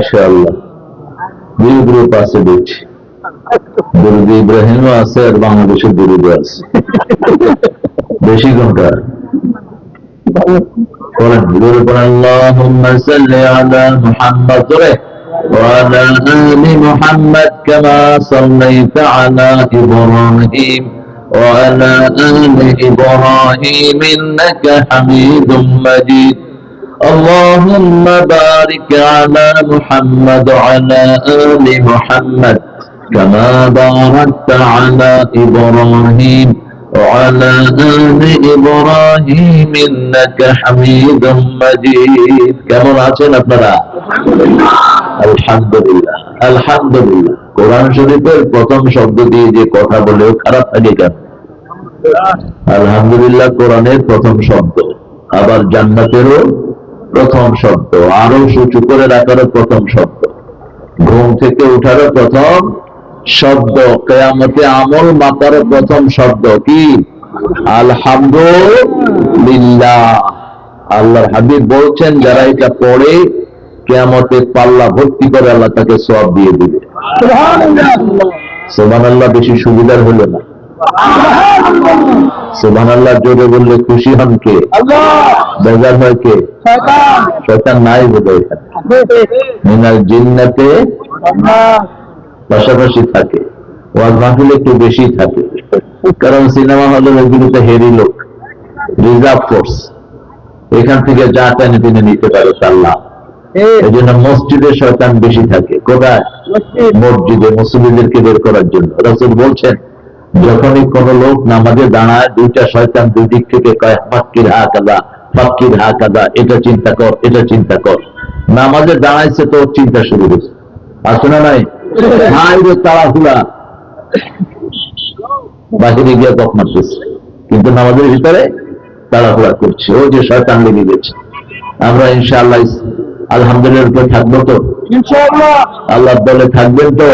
মাশাআল্লাহ দুই গ্রুপ আছে দেখছি দুরুদ ইব্রাহিম আছে আর বাংলাদেশের দুরুদ আছে বেশি কোনটা বলেন জোরে বলেন আল্লাহুম্মা সাল্লি আলা মুহাম্মদ জোরে وعلى آل محمد كما صليت على إبراهيم وعلى آل إبراهيم إنك حميد مجيد اللهم بارك على محمد وعلى آل محمد كما باركت على إبراهيم وعلى آل إبراهيم إنك حميد مجيد কেমন আছেন আপনারা আলহামদুলিল্লাহ আলহামদুলিল্লাহ কোরআন শরীফের প্রথম শব্দ দিয়ে যে কথা বলেও খারাপ থাকে কেন আলহামদুলিল্লাহ কোরআনের প্রথম শব্দ আবার জান্নাতেরও প্রথম শব্দ। আরও সূচু করে রাখারও প্রথম শব্দ। ঘুম থেকে উঠারও প্রথম শব্দ। কেয়ামতে আমল মাতারও প্রথম শব্দ। কি? আলহামদুলিল্লাহ। আল্লাহর হাবিব বলছেন যারা এটা পড়ে কেয়ামতে পাল্লা ভর্তি করে আল্লাহ তাকে সব দিয়ে দিবে। সোমান আল্লাহ বেশি সুবিধার হলো না। আল্লাহ জোরে বললে খুশি হন কে? বেজার হয় কে? শয়তান! নাই বোধ মিনাল জিন্নাতে পাশাপাশি থাকে। ওয়াজ মাহফিল একটু বেশি থাকে। কারণ সিনেমা হলের ওইগুলোতে হেরি লোক। Reserve force. এখান থেকে যা টেনে টেনে নিতে পারে আল্লাহ এই জন্য মসজিদে শয়তান বেশি থাকে। কোথায়? মসজিদে। মুসলিমদেরকে বের করার জন্য। রসুল বলছেন যখনই কোন লোক নামাজে দাঁড়ায় দুইটা শয়তান দুই দিক থেকে কয় ফাক্কির হা কাদা ফাক্কির হা কাদা এটা চিন্তা কর এটা চিন্তা কর। নামাজে দাঁড়াইছে তো চিন্তা শুরু হয়েছে। আসে না নাই? রে তাড়াহুড়া। বাহিরে গিয়ে তক মারতেছে। কিন্তু নামাজের ভিতরে তাড়াহুড়া করছে। ও যে শয়তান লেগে গেছে। আমরা ইনশাআল্লাহ আলহামদুলিল্লাহ থাকব তো? আল্লাহ দলে থাকবেন তো?